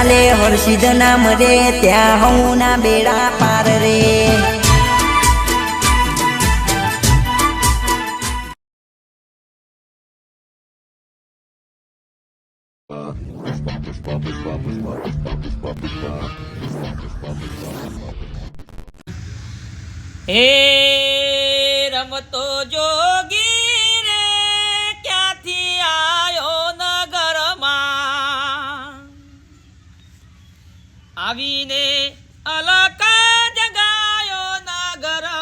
ચાલે હર્ષિદ નામ રે ત્યાં હું ના બેડા પાર રે. હે રમતો જોગી આવીને અલક જગાયો નગરમાં.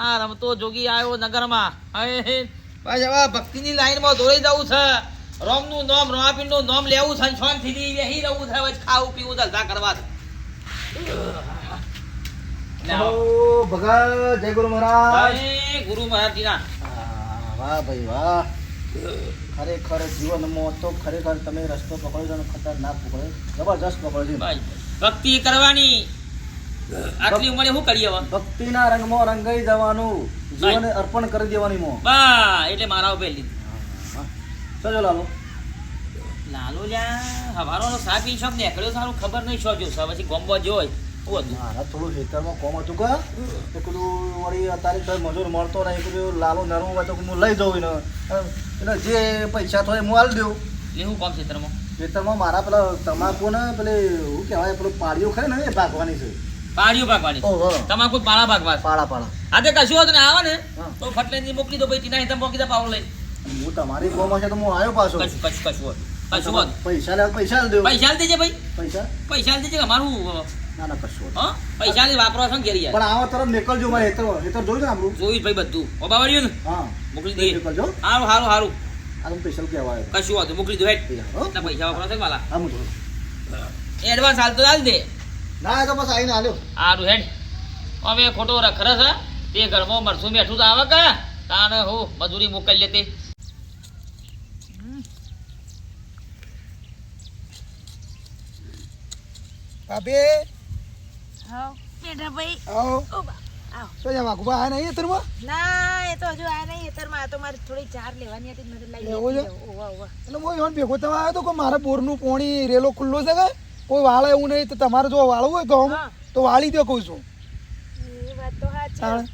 આ રમતો જોગી આવ્યો નગરમાં. હવે પાછા હવે ભક્તિની લાઈનમાં દોરી જવું છે. રોમનું નોમ રોમાપીરનું નોમ લેવું છે અને શાંતિથી બેસી રહેવું છે. હવે ખાવું પીવું ધંધા કરવા ભગત જય ગુરુ મહારાજ. ગુરુ મહારાજજીના. હા, વાહ ભાઈ વાહ. ખરેખર જીવનમાં તો ખરેખર તમે રસ્તો પકડ્યો અને ખતરનાક પકડ્યો જબરજસ્ત પકડ્યો. ભક્તિ કરવાની. આટલી ઉંમરે શું કરીએ હવે? ભક્તિના રંગમાં રંગાઈ જવાનું. જીવન અર્પણ કરી દેવાની મો. બા એટલે મારા ઉપર લીધું. ચલો લાલો? લાલો લ્યા હવારોનો સા પી શોખ નીકળ્યો સારું ખબર નહીં શો જો પછી ગોમ્બો હતું મારા થોડું ખેતરમાં કોમ હતું કે એ પેલું વળી અત્યારે કઈ મજૂર મળતો નહીં પેલું લાલો નરવું હોય તો હું લઈ જવું ને એટલે જે પૈસા થાય હું આલી દઉં. શું કોમ ખેતરમાં? ખેતરમાં મારા પેલા તમાકુ ને પેલી શું કહેવાય પેલું પાડીઓ ખરી ને એ ભાગવાની છે. પાડીઓ ભાગવાની. તમાકુ પાળા ભાગવા પાળા પાળા. આ તે કશું હતું ને આવે ને? તો ફટલે મોકલી દો પછી તીના હિતા મોકલી દે પાવડો લઈ. હું તમારી કોમ હશે તો હું આવ્યો પાછો. કશું કશું કશું. પૈસા પૈસા દઉં. પૈસા દેજે ભાઈ. પૈસા? પૈસા દેજે અમારું ના ના કશું હા? પૈસા આલી વાપરવા છો ને ઘેરી પણ આવા તરફ નીકળજો મારે હેતર હેતર જોયું ને આપણું જોયું ભાઈ બધું. ઓબા વાળ્યું ને? હા. મોકલી દઈએ. નીકળજો સારું સારું સારું આ તો સ્પેશિયલ કહેવાય. કશું હતું મોકલી દો હેડ. હો? એટલા પૈસા વાપરવા છે માલા હા એડવાન્સ હાલ તો હાલ દે. ના તો બસ આવીને આલ્યો. હારું હેડ. અમે ખોટો રખરે છે. તે ઘરમાં મરસું બેઠું તો આવે કે? તાને હું મજૂરી મોકલી લેતી. ભાભી હાવ. બેટા ભાઈ. આવો. તો જા વાઘુબા આયા નહીં હેતરમાં ના એ તો હજુ આ નહીં એતરમાં આ તો મારે થોડી ચાર લેવાની હતી મેં લઈ લેવો છે? એટલે હું યોન ભેગો આવ્યો તો કે મારા બોરનું પોણી રેલો ખુલ્લો છે કે? કોઈ વાળે એવું નહીં તો તમારે જો વાળવું હોય ઘઉં તો વાળી દો કહું છું. એ વાત તો સાચી.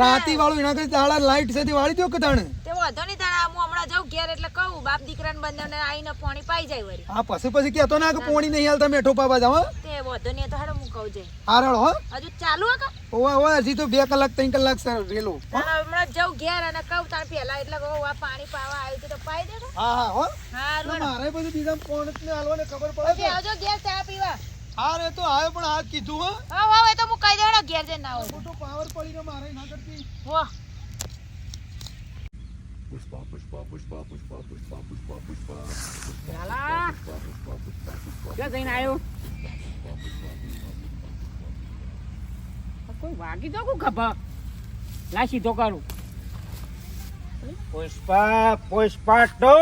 રાતી વાળું એના કરી તાળા લાઈટ છે તે વાળી દો કે તાણે તે વાંધો નહીં તાણે હું હમણાં જાઉં ઘેર એટલે કહું બાપ દીકરાને બંને આઈને પાણી પાઈ જાય વળી. હા પછી પછી કહેતો ના કે પોણી નહીં હાલતા મેઠો પાવા જાવ તે વાંધો નહીં તો હાડો હું કહું છે હારળ હો. હજુ ચાલુ હે કા? ઓવા ઓવા હજી તો બે કલાક ત્રણ કલાક સર રેલો હો? હમણાં જાઉં ઘેર અને કહું તાર પહેલા એટલે કહું આ પાણી પાવા આવી તો પાઈ દે હા હા હો. હા મારે બધું બીજા પોણ ને હાલવાને ખબર પડે આવજો ઘેર ચા પીવા. હા રે તો આવે પણ આ કીધું હો હા હા એ તો હું કહી દેવાનો ઘેર જઈને આવો હોય મોટો પાવર પડીને મારે ના કરતી વાહ ક્યાં જઈને આવ્યો કોઈ વાગી તો કું ખભા લા સીધો કરું પુષ્પા પુષ્પા તો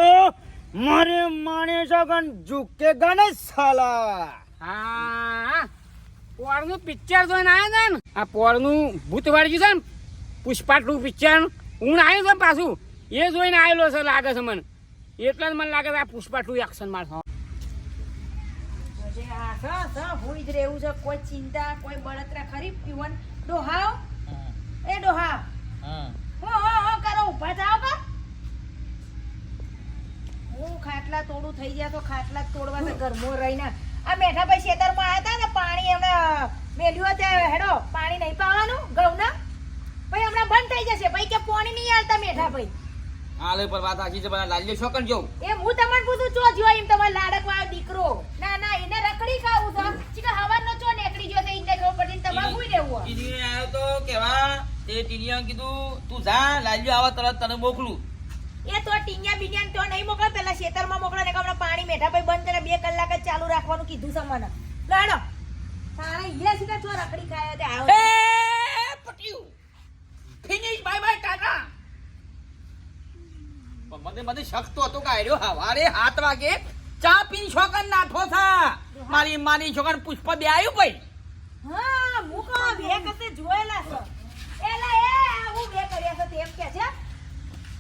મારે માણે સગન ઝુકેગા ને સાલા હા પોળનું પિક્ચર જોઈને આવ્યા હતા ને આ પોળનું ભૂત છે ને પુષ્પા ટુ પિક્ચર હું આવ્યો છે પાછું. એ જોઈને આવેલો છે લાગે છે મને. એટલે જ મને લાગે છે આ પુષ્પા ટુ એક્શન મારશે જ રહેવું છે કોઈ ચિંતા કોઈ બળતરા ખરી પીવન. ડોહાવ એ ડોહા. હો હો હો કરો ઊભા કા હું ખાટલા તોડું થઈ ગયા તો ખાટલા જ તોડવા છે ઘરમાં રહીને. આ મેઠા ભાઈ ખેતરમાં આવ્યા હતા ને પાણી એમણે મેલ્યું ત્યાં હેડો પાણી નહીં પાવાનું ઘઉંના. ભાઈ હમણાં બંધ થઈ જશે. ભાઈ કે પાણી નહીં આવતા મેઠા ભાઈ. હાલે પર વાત સાચી છે પણ લાલ્યો છોકન જો એમ હું તમને પૂછું છો જો એમ તમારે લાડક વાળો દીકરો. ના ના એને રખડી ખાવું છે. ચીકા હવાનો ચો નીકળી ગયો તો એને ખબર પડી ને તમારે હુઈ રહેવું હોય. આવ્યો તો કેવા? તે ટીડીએ કીધું તું જા લાલ્યો આવા તરત તને મોકલું. એ તો ટીંગ્યા બીંગા તો નહીં મોકલે પેલા ખેતરમાં મોકલે ને હમણાં પાણી મેઠા ભાઈ બંધ કરે બે કલાક જ ચાલુ રાખવાનું કીધું છે મને. લડો તારે ઈયા સીધા છો રખડી ખાય તે આવો એ પટ્યું. Finish bye bye tata. મને મને શક તો હતો કે આર્યો હવારે હાથ વાગે ચા પીન છોકર નાઠો થા મારી માની છોકન પુષ્પ બે આવ્યું ભાઈ. હા કહો બે કતે જોયેલા છે. એલા એ હું બે કર્યા છે તેમ કે છે.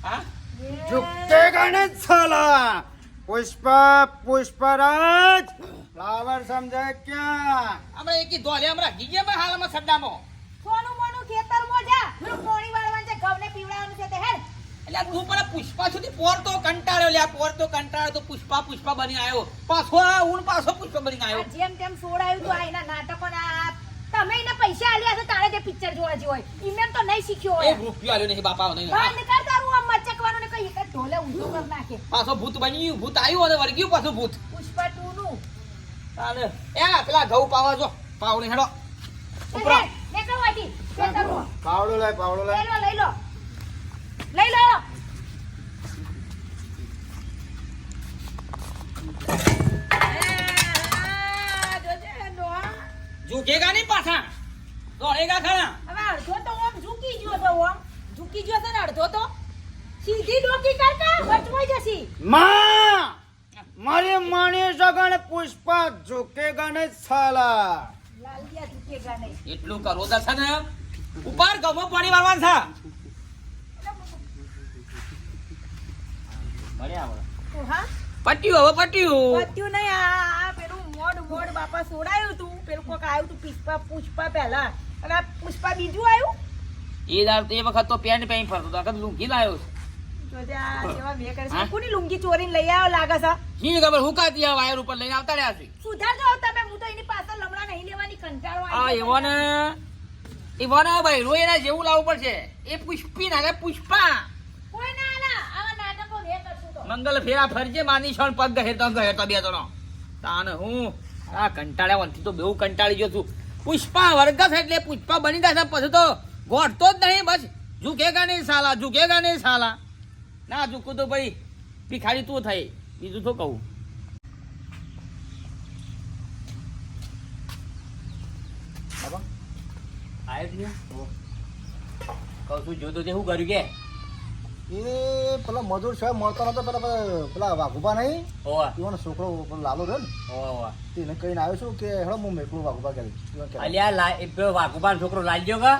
હા? ઝુકેગા ને સાલા પુષ્પ પુષ્પરાજ. ફ્લાવર સમજે ક્યાં? આપણે એકી ધોલે હમણાં ગીજે હાલમાં સડ્ડામાં. સોનું મોનું ખેતરમાં જા. પેલું કોણી વાળવાનું છે ઘઉંને પીવડાવવાનું છે તે હેડ. એટલે તું પણ પુષ્પા સુધી પોર તો કંટાળ્યો લ્યા પોર તો કંટાળ્યો તો પુષ્પા પુષ્પા બની આવ્યો પાછો આ ઊન પાછો પુષ્પા બની આવ્યો જેમ તેમ સોડાયું તું આ એના નાટકોના આ તમે એને પૈસા આલ્યા છે તારે જે પિક્ચર જોવા જેવું હોય. ઈમેન તો નહીં શીખ્યો હોય. રૂપિયો આલ્યો નહીં બાપા નહીં. બંધ કર તારું આમ મચકવાનું ને કઈ એક જ ઢોલે ઊંધો કર નાખે પાછો ભૂત બની ગયું ભૂત આવ્યું અને વળગ્યું પાછું ભૂત પુષ્પા ટુ નું તાને એ પેલા ઘઉં પાવા જો પાવને હેડો ઉપરા. પાવડો લાય પાવડો લાય લઈ લો લઈ લો માં મારી માણી સગન પુષ્પા લાલિયા ઝૂકેગા નહીં એટલું કરો ને ઉપર ગમો પાણી વાળવાનું છે. પટ્યું હવે પટ્યું. પત્યું નહીં આ આ પેલું મોડ મોડ બાપા સોડાયું તું. પેલું કોક આવ્યું તું પુષ્પા પુષ્પા પહેલા. અને આ પુષ્પા બીજું આવ્યું એ દાર એ વખત તો પેન્ટ પહેરી ફરતો હતો. લુંગી લાવ્યો? છે. કોની લુંગી ચોરીને લઈ આવ્યો લાગે છે? શી ખબર હુકાતી આ વાયર ઉપર લઈને આવતા રહ્યા છે? સુધારજો તમે હું તો એની પાછળ લમડા નહીં લેવાની કંટાળો આ આવી એવો ને એવો ને ભાઈ રોય એના જેવું લાવવું પડશે. એ પુષ્પી ના પુષ્પા. કોઈ ના ના આવા નાટકો મેં કરશું તો. મંગલ ફેરા ફરજે માની છોડ પગ તો તો બે જણો. તાન હું આ કંટાળ્યા વનથી તો બહુ કંટાળી ગયો છું. પુષ્પા વર્ગસ એટલે પુષ્પા બની જશે પછી તો ગોઠતો જ નહીં બસ. ઝુકેગા નહીં સાલા ઝુકેગા નહીં સાલા ના ચૂકું તો ભાઈ. ભિખારી તું થઈ બીજું તો કહું. બાબા આવ્યો કહું છું જોતો તે શું કર્યું કે? એ પેલા મજૂર સાહેબ મળતો નતો પેલા પેલા- પેલા વાઘુબા નહીં? એવાનો છોકરો લાલો રહ્યો ને. તેને કહીને આવ્યો છું કે હેડો હું મેકલું વાઘુબા કરી અલ્યા વાઘુબાનો છોકરો લાલજો કા?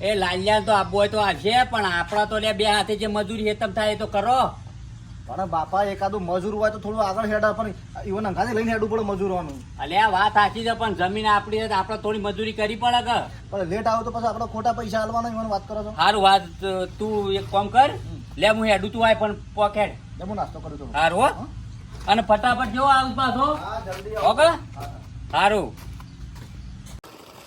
એ લાલિયા તો આપવો હોય તો આવશે પણ આપણા તો લે બે હાથે જે મજૂરી હેતમ થાય એ તો કરો. પણ બાપા એકાદું મજૂર હોય તો થોડું આગળ હેડા પણ ઈવન અંગાથી લઈને હેડું પડે મજૂરોનું આ વાત સાચી છે પણ જમીન આપણી છે આપણે થોડી મજૂરી કરી પડે કે પણ લેટ આવો તો પછી આપણે ખોટા પૈસા હાલવાના ઈવન વાત કરો છો? સારું વાત તું એક કામ કર લે હું હેડું તું આય પણ પોકેટ. લે હું નાસ્તો કરું છું. સારું હો. અને ફટાફટ જો આવું પાછો હા. જલ્દી ઓકે? સારું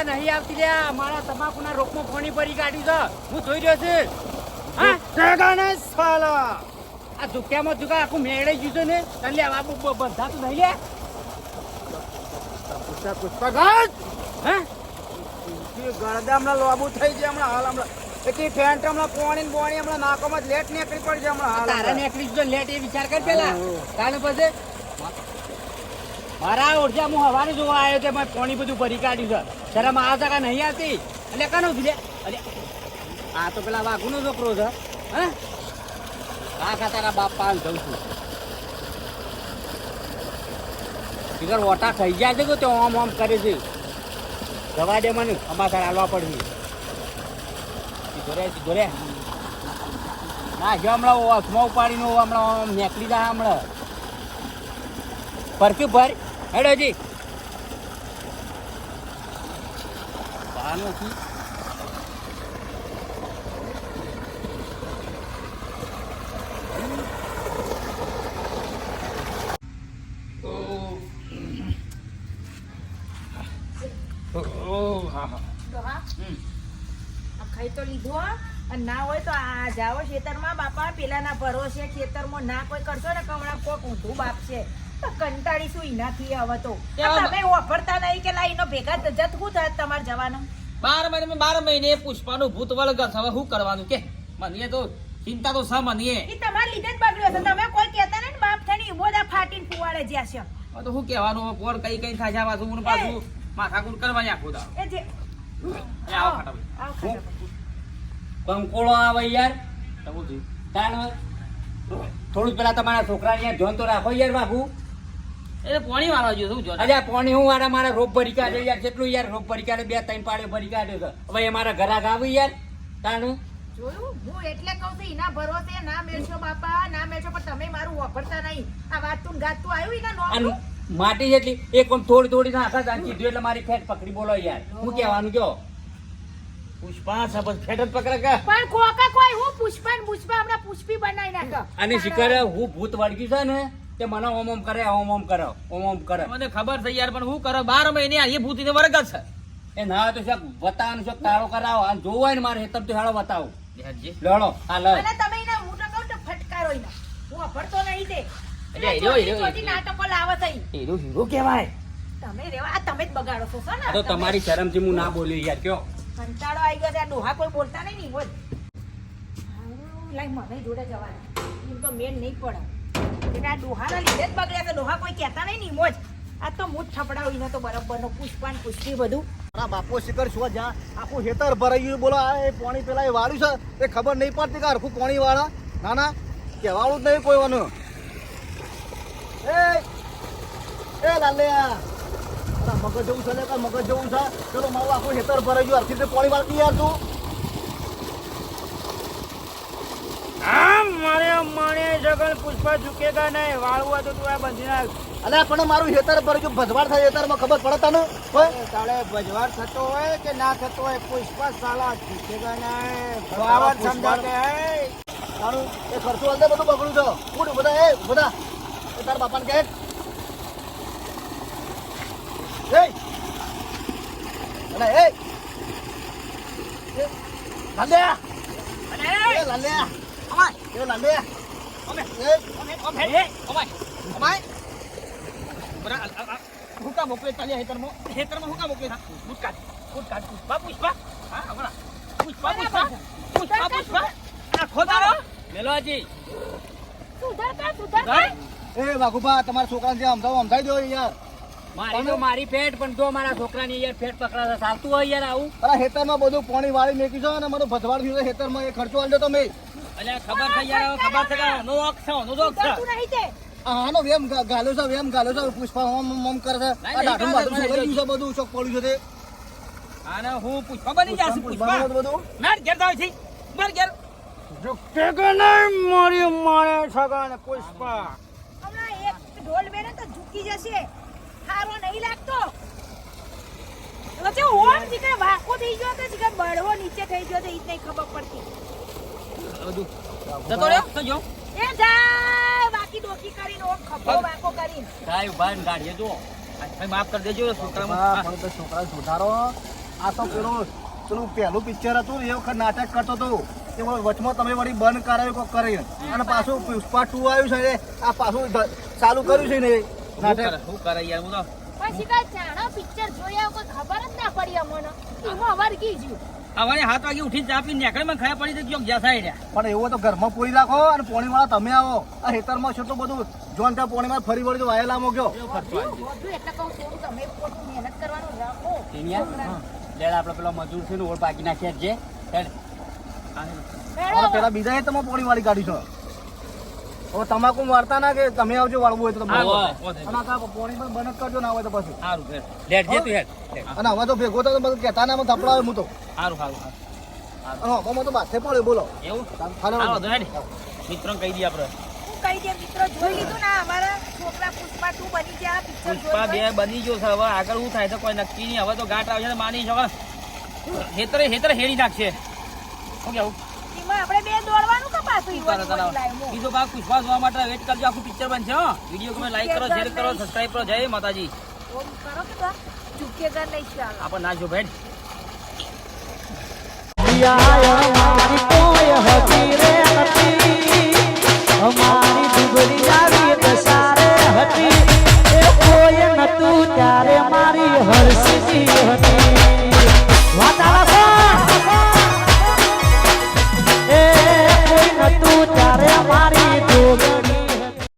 કે નહીં આવતી લે મારા તમાકુના રોકમાં ફોની પરી કાઢી છે. હું જોઈ રહ્યો છું. હા? ઝુકેગા ને સાલા આ ઝુક્યામાં ઝુકા આખું મેળે ગયું છે ને તને આ બધા તો નહીં લે. પુષ્પા પુષ્પા ગાજ હા? ગળદા હમણાં લોબુ થઈ ગયા હમણાં હાલ હમણાં. એટલી ફેન્ટ હમણાં પોણી ને બોણી હમણાં નાકોમાં લેટ નીકળી પડી છે હમણાં હાલ તારા હમણાં. જો લેટ એ વિચાર કર પેલા. પછી મારા ઓરજા હું હવારે જોવા આવ્યો છે મેં પાણી બધું ભરી કાઢ્યું છે. શરમ આ જગા નહીં આવતી. એટલે કા છું લે. અરે, આ તો પેલા વાઘુનો છોકરો છે. હા? આ ખાતાના બાપ પાન જઉં છું. ટીકર ઓટા થઈ જાય છે કે તો ઓમ આમ કરે છે? જવા દે મને સમાચાર હાલવા પડશે. ઘરે ઘરે. ના જો હમણાં હાથમાં ઉપાડીને હમણાં આમ નીકળી જાય હમણાં. ફરક્યું ભર. હેડો જી બહાર નથી ખાઈ તો લીધું હો. અને ના હોય તો આ જાઓ ખેતરમાં. બાપા પેલાના ભરોસે ખેતરમાં ના કોઈ કરશો ને કમળા કોક ઊંધું બાપ છે તો કંટાળી શું એનાથી હવે તો? તમે વાપરતા નહીં કે લાઈનો ભેગા જત શું થાય તમારે જવાનું? બાર મહિને બાર મહિને પુષ્પાનું ભૂત વળગત હવે શું કરવાનું? કે મને તો ચિંતા તો સા મને. એ તમારા લીધે જ બગડ્યો છે. તમે કોઈ કહેતા નહીં ને બાપ થઈને બધા ફાટીને ફુવાડે જ્યાં છે. હવે તો શું કહેવાનું? પોર કઈ કઈ થાય છે? પાછું હું પાછું માથાકૂટ કરવાની આખું દાવ એ જે આવો ખાટા કંકોળો આવે યાર. તો તાણ થોડું પેલા તમારા છોકરાને યાર ધ્યાન તો રાખો યાર બાપુ. એ પોણી વાળો જો શું જો અરે પોણી હું વાળા મારા રોપ ભરી કાઢ્યો યાર કેટલું યાર રોપ ભરી કાઢે બે ત્રણ પાડે ભરી કાઢ્યો હવે એ મારા ઘરાક આવી યાર તાનું? જોયું? હું એટલે કહું છું એના ભરોસે ના મેળશો બાપા ના મેળશો પણ તમે મારું વાપરતા નહીં. આ વાતતું ગાત ગાતું આવ્યું એના નો? માટી જેટલી એક આમ થોડી થોડી નાખા તા કીધું એટલે મારી ફેટ પકડી બોલો યાર. હું કહેવાનું કયો? પુષ્પા સબત ફેટ જ પકડે કે? પણ કોકા કોઈ હું પુષ્પા પુષ્પા હમણાં પુષ્પી બનાવી નાખો અને શિકાર હું ભૂત વળગી છે ને? તે મને ઓમ ઓમ કરે ઓમ ઓમ કરે ઓમ ઓમ કરે. મને ખબર છે યાર પણ હું કરે? બાર મહિને આ એ ભૂતીને વર્ગ છે. એ ના તો શક વતાન શક તારો કરાવો. આ જોવાય ને મારે હેતમ તો હેળો બતાવો દેહાજી. લડો અને તમે એના હું તો કહું તો ફટકારો એના. હું અફડતો નહીં દે. એટલે એટલે હીરો, હીરો, ચોટી ચોટી હીરો. નાટકો લાવો થઈ હીરો હીરો કહેવાય. તમે રેવા આ તમે જ બગાડો છો છો ને? તો તમારી શરમથી હું ના બોલ્યો યાર કયો? કંટાળો આવી ગયો છે આ ડોહા કોઈ બોલતા નહીં ની બોલ. લાય મને જોડે જવાના એમ તો મેન નહીં પડે. એટલે આ ડોહાના લીધે જ બગડ્યા કોઈ કહેતા નહીં ની મોજ આ તો મૂઠ થપડાવીને તો બરાબરનો પુષ્પાન પુષ્પી બધું. આ બાપો શિખર શું જ્યાં આખું હેતર ભરાઈ બોલો એ પાણી પેલા એ વાળું છે? એ ખબર નહીં પડતી કે આખું પાણી વાળા ના કહેવાનું જ નહીં કોઈ વાનું એ એ લાલ્યા. મગજ જવું છે મગજ છે. ચલો, મારું આખું હેતર ભરાઈ હરખી રીતે પાણી વાળતી યાર તું આમ મારે માણે પુષ્પા ઝુકેગા નહીં વાળવું હોય તું આ બંધી નાખ. અલ્યા પણ મારું હેતર ભરાઈ ગયું ભજવાડ થાય હેતરમાં ખબર પડે તને? હોય તાળે ભજવાડ થતો હોય કે ના થતો હોય પુષ્પા સાલા ઝુકેગા નહીં. બરાબર બરાબર સમજાતે હે. તારું એ ખર્ચો હાલ બધું બગડ્યું છે. ઉઠ બધા એ બધા. એ તારા બાપાને કહે. એ અલા એ એ લાલ્યા. એ લાલ્યા. એ લાલ્યા એ ઓમાય ઓમાય બરા આ- આ- હું કા મોકલે તાલી હેતરમાં હેતરમાં હું મોકલે હા કાઢ ભૂત કાઢ પુષ્પા પુષ્પા હા બરા પુષ્પા પુષ્પા પુષ્પા પુષ્પા આ ખોદારો મેલોજી સુધર કર સુધર કર એ વાઘુભા તમારા છોકરાને સમજાવો સમજાવી દો યાર. મારી તો મારી ફેટ પણ જો મારા છોકરાની યાર ફેટ પકડાશે ચાલતું હોય યાર આવું. અરે હેતરમાં બધું પાણી વાળી મેકી છે અને મને ભજવાડ થયું હેતરમાં એ ખર્ચો દો તમે. અલ્યા ખબર છે યાર ખબર છે કે નો રોક છે નો રોક છે. સુધરતું નહીં તે. આનો વેમ ગા- છે વેમ ગાલ્યો છે પુષ્પા ઓમ ઓમ ઓમ કરે છે. આ દાઢું બાઢું નહીં, સુકાઈ છે બધું ચોક પડ્યું છે તે. આને હું પુષ્પા બની જાશું પુષ્પા બધું? મેર ઘેર જાવ છે મેર ઘેર. ઝુકેગા નહીં મારી માણે સગન પુષ્પા. હમણાં એક ઢોલ બેને તો ઝૂકી જશે. હારો નહીં લાગતો. વચ્ચે ઓમ જીકે વાકો થઈ ગયો કે જીકે બળવો નીચે થઈ ગયો તો ઈ જ નહીં ખબર પડતી. બધું જતો રહ્યો? તો જો. એ જાય બાકી ડોકી કરીને ઓમ ખભો વાકો કરીને. સાહેબ ભાઈ ગાડીએ જો ભાઈ માફ કરી દેજો છોકરામાં. પણ તો છોકરા સુધારો આ તો પેલું પેલું પહેલું પિક્ચર હતું એ વખત નાટક કરતો હતો. તે વચમાં તમે વળી બંધ કરાવ્યું કોક કરી અને પાછું પુષ્પા ટુ આવ્યું છે ને આ પાછું ચાલુ કર્યું છે ને નાટક. શું કરે યાર હું તો કાંઈ ચાણો પિક્ચર જોયા કોઈ ખબર જ ના પડી અમને. એમાં અવાર કી જ્યું સવારે હાથ વાગે ઉઠીને ચા પીને નીકળે મને ખબર પડી ગયો જ્યાં થાય રહ્યા. પણ એવો તો ઘરમાં પૂરી રાખો અને પોણી વાળા તમે આવો. આ ખેતરમાં છે તો બધું જોન ત્યાં પોણીમાં ફરી વળી તો વાયેલા મૂક્યો બધું એટલે કહું થોડું તમે મહેનત કરવાનું રાખો. લેડ આપણે પેલો મજૂર છે ને ઓળ બાકી નાખ્યા છે. હેડ. પેલા બીજા એ તમે પોણી વાળી કાઢી છો. હવે તમાકુ મારતા ના કે તમે આવજો વાળવું હોય તો તમે. અને આ પોણી પણ બંધ કરજો ના હોય તો પછી. સારું લેડ જે તું હેડ. અને હવે તો ભેગો તો બધું કહેતા ના થપડાવે હું તો. સારું સારું સારું. હા હવે તો માથે પડે બોલો. એવું? મિત્રો હાલો તો હેડ. કહી દઈએ આપણે. હું કહી દે મિત્રો જોઈ લીધું ને અમારા છોકરા પુષ્પા ટુ બની ગયા પિક્ચર પુષ્પા બે બની ગયો છે હવે આગળ શું થાય છે કોઈ નક્કી નહીં. હવે તો ગાંઠ આવશે ને માની શકો. હેતરે હેતરે હેડી નાખશે. શું કેવું એમાં આપણે બે દોડવાનું કે પાછું બીજો ભાગ પુષ્પા જોવા માટે વેટ કરજો. આખું પિક્ચર બનશે હા. વીડિયો ગમે લાઈક કરો શેર કરો સબસ્ક્રાઈબ કરો. જય માતાજી. ઓમ કરો કે બા? ચૂકે ગર નહીં ચાલો આપણ ના જો બેન. દિયા મારી કોઈ હતી રે હતી અમારી દુબળી આવી દસારે હતી. એ કોઈ નતું ત્યારે મારી હરસીજી હતી.